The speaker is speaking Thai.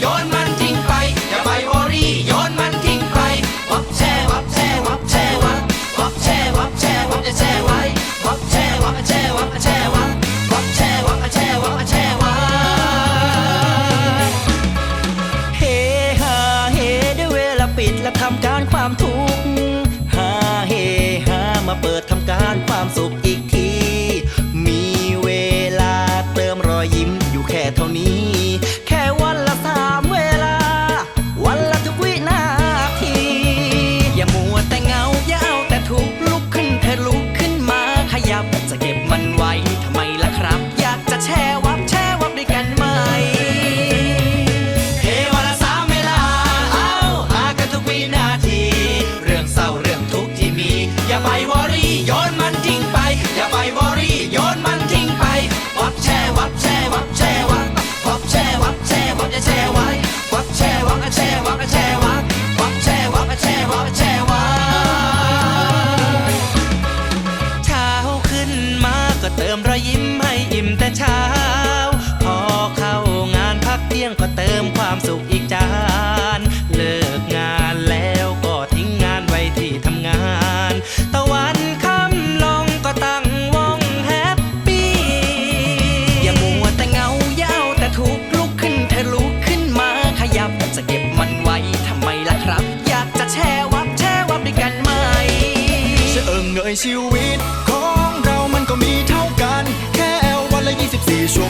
โยนมันทิ้งไป อย่าไปวอรี่โยนมันทิ้งไป วับแช่วับแช่วับแช่วับวับแช่วับแช่วับแช่ไว้ วับแช่วับแช่วับแช่วับวับแช่วับแช่วับแช่วัเฮฮาเฮด้เวลาปิดและทำการความทุกข์เฮฮามาเปิดทำการความสุข ยชีวิตของเรามันก็มีเท่ากัน แค่วันละ 24 ชั่ว